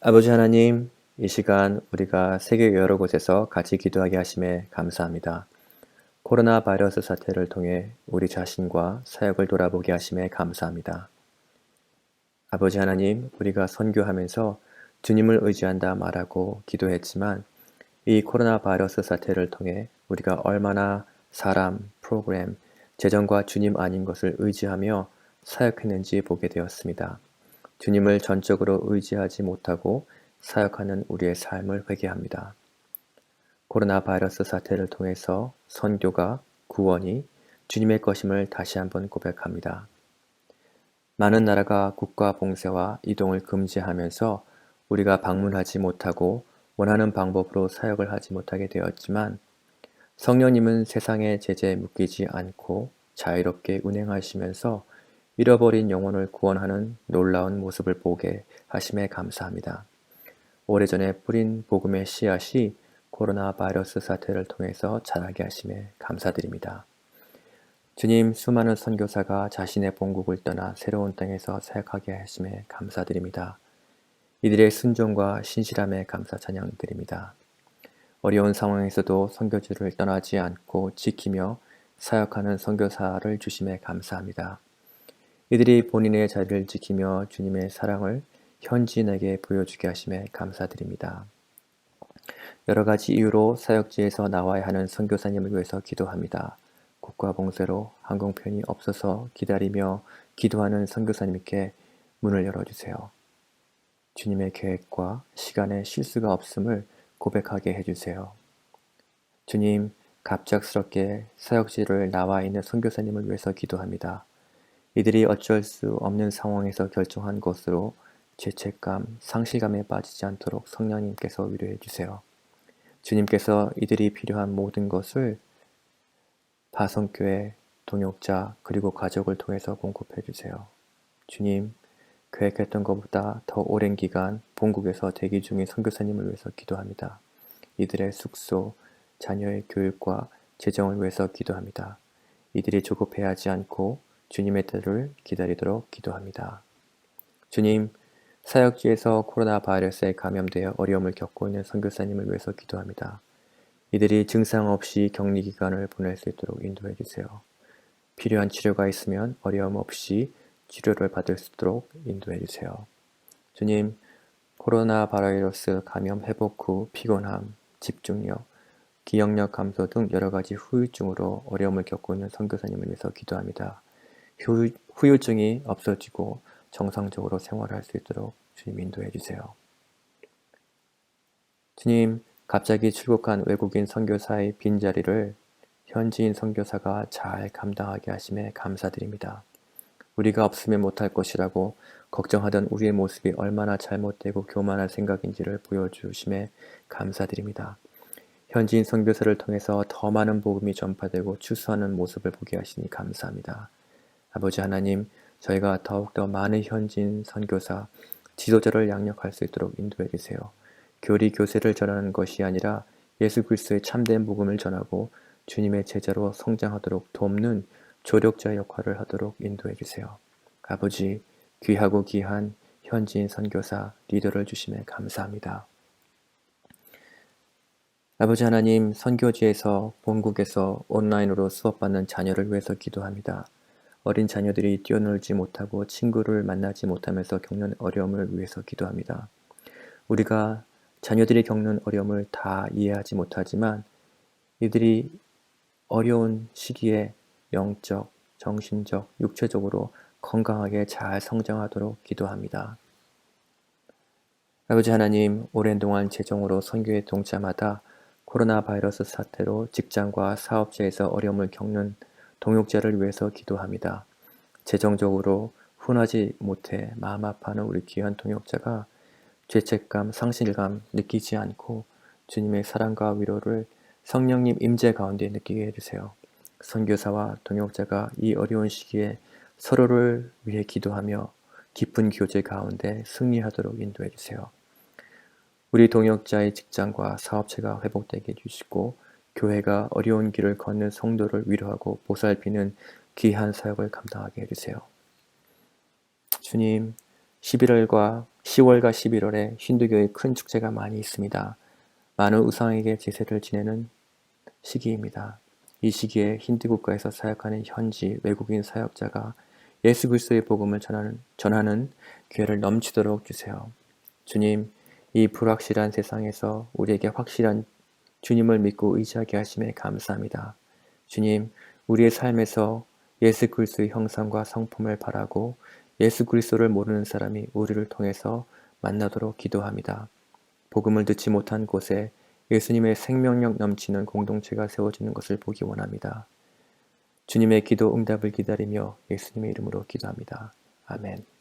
아버지 하나님, 이 시간 우리가 세계 여러 곳에서 같이 기도하게 하심에 감사합니다. 코로나 바이러스 사태를 통해 우리 자신과 사역을 돌아보게 하심에 감사합니다. 아버지 하나님, 우리가 선교하면서 주님을 의지한다 말하고 기도했지만 이 코로나 바이러스 사태를 통해 우리가 얼마나 사람, 프로그램, 재정과 주님 아닌 것을 의지하며 사역했는지 보게 되었습니다. 주님을 전적으로 의지하지 못하고 사역하는 우리의 삶을 회개합니다. 코로나 바이러스 사태를 통해서 선교가 구원이 주님의 것임을 다시 한번 고백합니다. 많은 나라가 국가 봉쇄와 이동을 금지하면서 우리가 방문하지 못하고 원하는 방법으로 사역을 하지 못하게 되었지만 성령님은 세상의 제재에 묶이지 않고 자유롭게 운행하시면서 잃어버린 영혼을 구원하는 놀라운 모습을 보게 하심에 감사합니다. 오래전에 뿌린 복음의 씨앗이 코로나 바이러스 사태를 통해서 자라게 하심에 감사드립니다. 주님, 수많은 선교사가 자신의 본국을 떠나 새로운 땅에서 사역하게 하심에 감사드립니다. 이들의 순종과 신실함에 감사 찬양 드립니다. 어려운 상황에서도 선교지를 떠나지 않고 지키며 사역하는 선교사를 주심에 감사합니다. 이들이 본인의 자리를 지키며 주님의 사랑을 현지인에게 보여주게 하심에 감사드립니다. 여러 가지 이유로 사역지에서 나와야 하는 선교사님을 위해서 기도합니다. 국가 봉쇄로 항공편이 없어서 기다리며 기도하는 선교사님께 문을 열어주세요. 주님의 계획과 시간에 실수가 없음을 고백하게 해주세요. 주님, 갑작스럽게 사역지를 나와 있는 선교사님을 위해서 기도합니다. 이들이 어쩔 수 없는 상황에서 결정한 것으로 죄책감, 상실감에 빠지지 않도록 성령님께서 위로해 주세요. 주님께서 이들이 필요한 모든 것을 바성교회, 동역자, 그리고 가족을 통해서 공급해 주세요. 주님, 계획했던 것보다 더 오랜 기간 본국에서 대기 중인 선교사님을 위해서 기도합니다. 이들의 숙소, 자녀의 교육과 재정을 위해서 기도합니다. 이들이 조급해하지 않고 주님의 때를 기다리도록 기도합니다. 주님, 사역지에서 코로나 바이러스에 감염되어 어려움을 겪고 있는 선교사님을 위해서 기도합니다. 이들이 증상 없이 격리 기간을 보낼 수 있도록 인도해 주세요. 필요한 치료가 있으면 어려움 없이 치료를 받을 수 있도록 인도해 주세요. 주님, 코로나 바이러스 감염 회복 후 피곤함, 집중력, 기억력 감소 등 여러 가지 후유증으로 어려움을 겪고 있는 선교사님을 위해서 기도합니다. 후유증이 없어지고 정상적으로 생활할 수 있도록 주님 인도해 주세요. 주님, 갑자기 출국한 외국인 선교사의 빈자리를 현지인 선교사가 잘 감당하게 하심에 감사드립니다. 우리가 없으면 못할 것이라고 걱정하던 우리의 모습이 얼마나 잘못되고 교만한 생각인지를 보여주심에 감사드립니다. 현지인 선교사를 통해서 더 많은 복음이 전파되고 추수하는 모습을 보게 하시니 감사합니다. 아버지 하나님, 저희가 더욱더 많은 현지인 선교사, 지도자를 양력할 수 있도록 인도해 주세요. 교리 교세를 전하는 것이 아니라 예수 그리스도의 참된 복음을 전하고 주님의 제자로 성장하도록 돕는 조력자 역할을 하도록 인도해 주세요. 아버지, 귀하고 귀한 현지인 선교사 리더를 주심에 감사합니다. 아버지 하나님, 선교지에서 본국에서 온라인으로 수업받는 자녀를 위해서 기도합니다. 어린 자녀들이 뛰어놀지 못하고 친구를 만나지 못하면서 겪는 어려움을 위해서 기도합니다. 우리가 자녀들이 겪는 어려움을 다 이해하지 못하지만 이들이 어려운 시기에 영적, 정신적, 육체적으로 건강하게 잘 성장하도록 기도합니다. 아버지 하나님, 오랜 동안 재정으로 선교에 동참하다 코로나 바이러스 사태로 직장과 사업체에서 어려움을 겪는 동역자를 위해서 기도합니다. 재정적으로 훈하지 못해 마음 아파하는 우리 귀한 동역자가 죄책감, 상실감 느끼지 않고 주님의 사랑과 위로를 성령님 임재 가운데 느끼게 해주세요. 선교사와 동역자가 이 어려운 시기에 서로를 위해 기도하며 깊은 교제 가운데 승리하도록 인도해 주세요. 우리 동역자의 직장과 사업체가 회복되게 해주시고 교회가 어려운 길을 걷는 성도를 위로하고 보살피는 귀한 사역을 감당하게 해주세요. 주님, 11월과 10월과 11월에 힌두교의 큰 축제가 많이 있습니다. 많은 우상에게 제사를 지내는 시기입니다. 이 시기에 힌두 국가에서 사역하는 현지 외국인 사역자가 예수 그리스도의 복음을 전하는, 전하는 기회를 넘치도록 주세요. 주님, 이 불확실한 세상에서 우리에게 확실한 주님을 믿고 의지하게 하심에 감사합니다. 주님, 우리의 삶에서 예수 그리스도의 형상과 성품을 바라고 예수 그리스도를 모르는 사람이 우리를 통해서 만나도록 기도합니다. 복음을 듣지 못한 곳에 예수님의 생명력 넘치는 공동체가 세워지는 것을 보기 원합니다. 주님의 기도 응답을 기다리며 예수님의 이름으로 기도합니다. 아멘.